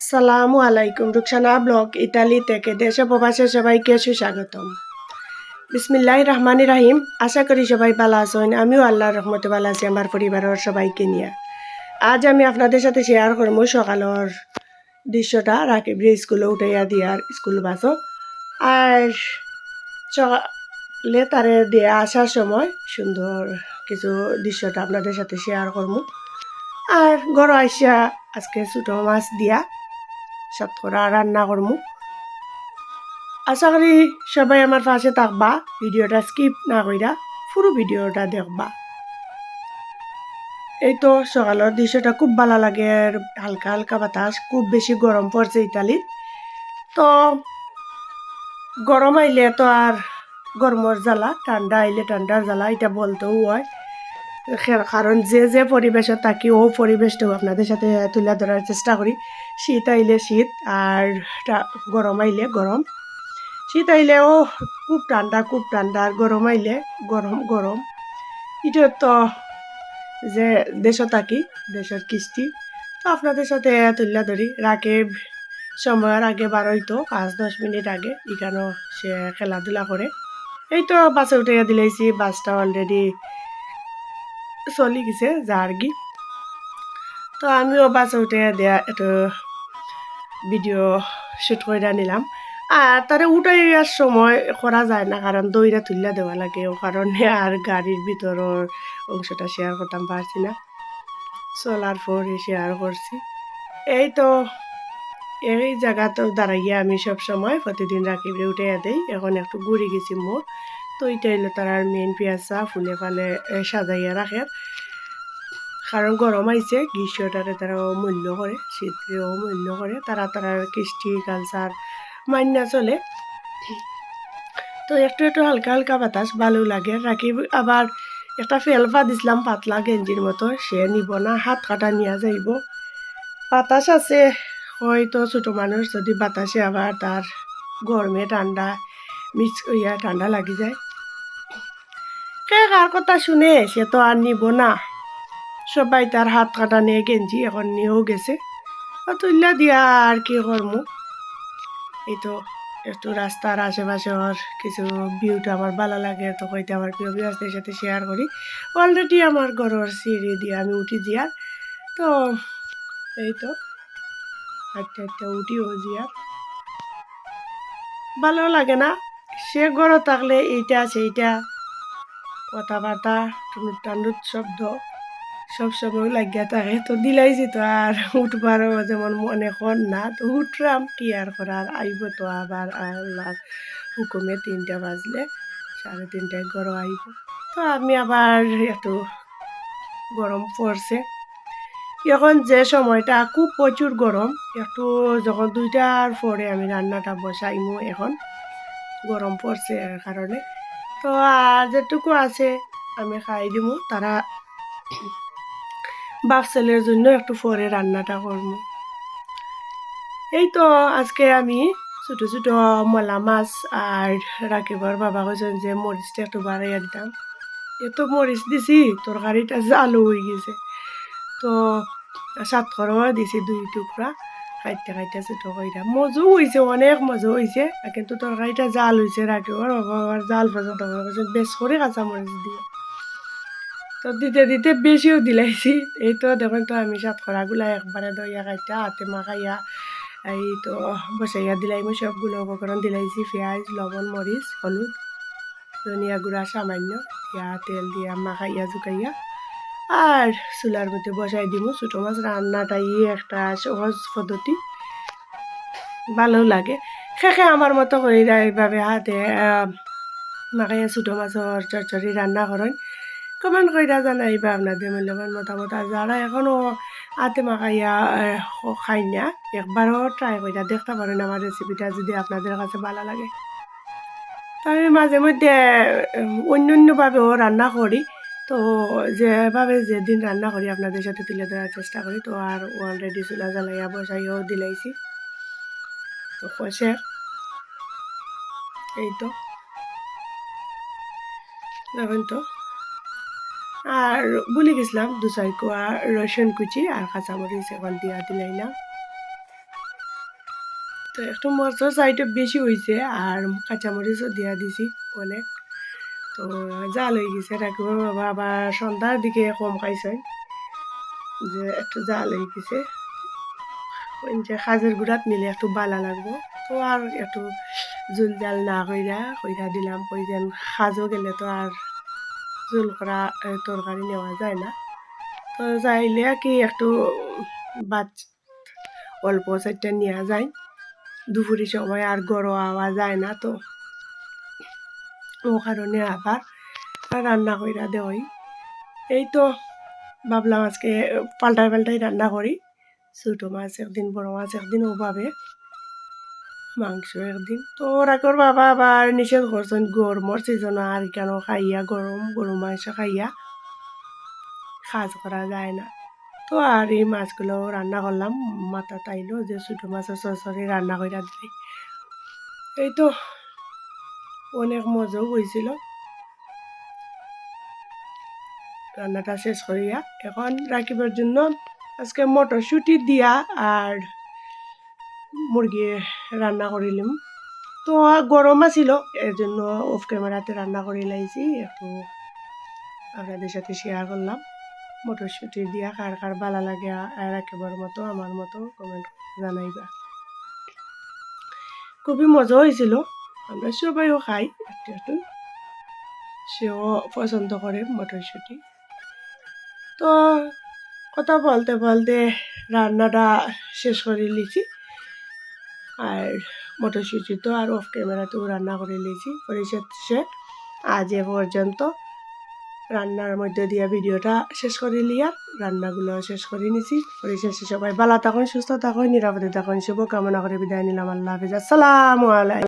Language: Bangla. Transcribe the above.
আসসালামু আলাইকুম, রুকসানা ব্লগ, ইতালি থেকে দেশে প্রবাসে সবাইকে সুস্বাগতম। বিসমিল্লাহ রহমান রাহিম, আশা করি সবাই ভালো আছেন। আমিও আল্লাহর রহমতে ভালো আছি, আমার পরিবারের সবাইকে নিয়ে। আজ আমি আপনাদের সাথে শেয়ার করব সকালের দৃশ্যটা রাকিব স্কুলে উঠাইয়া দিয়ার স্কুল বাসও আর সকালে তারে দিয়ে আসার সময় সুন্দর কিছু দৃশ্যটা আপনাদের সাথে শেয়ার করব। আর গড় আইসা আজকে ছোটো মাছ দিয়া সাতকরা রান্না করমু। আশা করি সবাই আমার পাশে থাকবা, ভিডিওটা স্কিপ না কইরা পুরো ভিডিওটা দেখবা। এই তো সকালের দৃশ্যটা খুব ভালো লাগে, আর হালকা হালকা বাতাস, খুব বেশি গরম পড়ছে ইতালিত তো গরম আইলে তো আর গরমের জ্বালা, ঠান্ডা আইলে ঠান্ডার জ্বালা, এটা বলতেও হয়। কারণ যে যে পরিবেশত থাকি ও পরিবেশটাও আপনাদের সাথে তুলে ধরার চেষ্টা করি। শীত আইলে শীত আর গরম আইলে গরম শীত আইলেও খুব ঠান্ডা খুব ঠান্ডা আর গরম আইলে গরম গরম এটা তো যে দেশও থাকি দেশের কৃষ্টি। তো আপনাদের সাথে তুলে ধরি। রাকে সময়ের আগে বারোইতো পাঁচ দশ মিনিট আগে এখানেও সে খেলাধুলা করে এই তো বাসে উঠে দিলাইছি বাসটা অলরেডি চলি গেছে যার কি। তো আমিও বাসে উঠে দেয়া একটু ভিডিও শ্যুট করে নিলাম। আর তারে উঠাইয়ার সময় করা যায় না কারণ দইরা তুলিয়া দেওয়া লাগে ও কারণে আর গাড়ির ভিতরের অংশটা শেয়ার করতাম পারছি না। চলার পরে শেয়ার করছি। এই তো, এই জায়গাতেও দাঁড়াইয়া আমি সব সময় প্রতিদিন রাখিবরে উঠে দেই, এখন একটু ঘুরে গেছি মোর তো এটা হইল তার মেন পেঁয়াজা ফুলে ফালে সাজাইয়া রাখে। কারণ গরম আইছে, গ্রীষ্মটারে তারা মূল্য করে শীতকেও মূল্য করে। তারা তারা কৃষ্টি, কালচার মান্যা চলে। তো একটু একটু হালকা হালকা বাতাস ভালো লাগে। রাখি আবার একটা ফেলফা দিছিলাম, পাতলা গেঞ্জির মতো। সে নিব না, হাত কাটা নিয়ে যাইব। বাতাস আছে, হয়তো ছোটো মানুষ যদি বাতাসে আবার তার গরমে ঠান্ডা মিক্স ইয়া ঠান্ডা লাগি যায়। কে কার কথা শুনে? সে তো আর নিব না। সবাই তার হাত কাটা নিয়ে, গেঞ্জি এখন নিয়েও গেছে। তুললা দিয়া আর কি করমু এই তো একটু রাস্তার আশেপাশে ওর কিছু ভিউটা আমার ভালো লাগে তো কইতে আমার প্রিয় বিয়াসদের সাথে শেয়ার করি অলরেডি আমার ঘরের সিঁড়ি দিয়ে আমি উঠি দিয়ার তো এই তো একটা একটা উঠিও জিয়ার ভালো লাগে না? সে ঘরে থাকলে এইটা সেইটা কথাবার্তা টুনুর টান্ডুর শব্দ সব সময় লাগিয়া থাকে। তো দিলাইছি তো আর উঠবারও যেমন মনে কর না, তো উঠরাম কি আর করার? আইব তো আবার আল্লাহ হুকুমে তিনটা বাজলে, সাড়ে তিনটায় গরম আইব। তো আমি আবার একটু গরম পড়ছে। এখন যে সময়টা, খুব প্রচুর গরম। একটু যখন দুইটার পরে আমি রান্নাটা বসাইমু এখন। গরম পড়ছে কারণে। তো যেটুকু আছে আমি খাই দিমু। তারা বাপ জন্য একটু পরে রান্নাটা করব এই তো, আজকে আমি ছোটো ছোটো মলা মাছ আর রাখিবার বাবা কৈছেন যে মরিচটা একটু বাড়াইয়া দিতাম। এত মরিচ দিছি, তরকারিটা জালু হয়ে গেছে। তো সাতখরও দিছি দুই টুকরা। খাইতে খাইতে ছোটো কইরা। মজু হয়েছে অনেক মজু হয়েছে কিন্তু তরকারিটা জাল হয়েছে রাখিবার আবার জাল পর্যন্ত বেশ করে কাঁচা মরিচ দিয়ে। তো দিতে দিতে বেশিও দিলাইছি। এই তো দেখুন তো আমি সাতখরাগুলা একবারে দইয়া কাইটা, হাতে মাখাইয়া, এই তো বসাইয়া দিলাই মই সবগুলো উপকরণ। দিলাইছি পেঁয়াজ, লবণ, মরিচ, হলুদ, ধনিয়া গুঁড়া সামান্য। দিয়া তেল দিয়া মাখাইয়া জুকাইয়া আর চুলার মধ্যে বসাই দিব। ছোটো মাছ রান্নাটাই একটা সহজ পদ্ধতি। ভালো লাগে। শেষে আমার মতো করে এইভাবে হাতে মাখাইয়া ছোটো মাছের চরচরি রান্না করেন। কমেন্ট কইরা জানাইবা আপনাদের মূল্যবান মতামত। আর যারা এখনও হাতে মাখাইয়া খাই না, একবারও ট্রাই কইরা দেখতে পারেন আমার রেসিপিটা যদি আপনাদের কাছে ভালো লাগে। তো মাঝে মধ্যে অন্য অন্যভাবেও রান্না করি। তো যেভাবে যেদিন রান্না করি, আপনাদের সাথে তুলে ধরার চেষ্টা করি। তো আর অলরেডি চুলা জ্বালাইয়া বসাইও দিলাইছি। তো কষে এই তো। দেখেন তো। আর ভুলে গেছিলাম দু চার কোয়া, রসুন কুচি আর কাঁচামরিচ এখন দিয়া দিলাই না। তো একটু মরচর সাইডে বেশি হয়েছে আর কাঁচামরিচও দিয়া দিছি অনেক। তো জাল হয়ে গেছে রাখব বাবা আবার সন্ধ্যার দিকে কম খাইছে। যে একটু জাল হয়ে গেছে। যে খাজের গুড়াত নিলে একটু বালা লাগবো। তো আর একটু জুল জাল না কইরা কইরা দিলাম। কই যেন খাজও গেলে তো আর জুল করা তরকারি নেওয়া যায় না। তো যাইলে কি একটু বাচ অল্প চারটা নেওয়া যায়। দুপুরি সময় আর গরম আওয়া যায় না তো। ও কারণে আবার রান্না কইরা দেওয়াই। এই তো ভাবলাম আজকে পাল্টাই পাল্টাই রান্না করি। ছোটো মাছ একদিন, বড় মাছ একদিন, ওভাবে। মাংস একদিন। তো রাখর বাবা আবার নিষেধ করছেন গরমর সিজন আর কেন খাইয়া, গরম, গরু মাংস খাইয়া কাজ করা যায় না। তো আর এই মাছগুলো রান্না করলাম, মাথা তাইলো যে ছোটো মাছের সরসরি রান্না করে দিলে এই তো অনেক মজাও হয়েছিল রান্নাটা শেষ করিয়া এখন রাখিবার জন্য আজকে মটরশুঁটি দিয়া আর মুরগি রান্না করিলাম। তো গরম আছিল এর জন্য অফ ক্যামেরাতে রান্না করে লাইছি। একটু আপনাদের সাথে শেয়ার করলাম। মটরশুঁটি দিয়া কার কার ভালো লাগে আর একেবারে মতো আমার মতো কমেন্ট জানাইবা। খুবই মজা হয়েছিল আমরা সবাইও খাই একটু সেও পছন্দ করে মটরশুঁটি। তো কথা বলতে বলতে রান্নাটা শেষ করে লিছি আর মটরশুঁটি তো আর অফ ক্যামেরাতেও রান্না করে লিছি করে শেষে আজ এ পর্যন্ত রান্নার মধ্যে দিয়ে ভিডিওটা শেষ করে লিয়া রান্নাগুলো শেষ করে নিছি। পরিশেষে সবাই ভালো থাকুন, সুস্থ থাকুন, নিরাপদে থাকুন শুভ কামনা করে বিদায় নিলাম, আল্লাহ হাফিজ, আসসালামু আলাইকুম।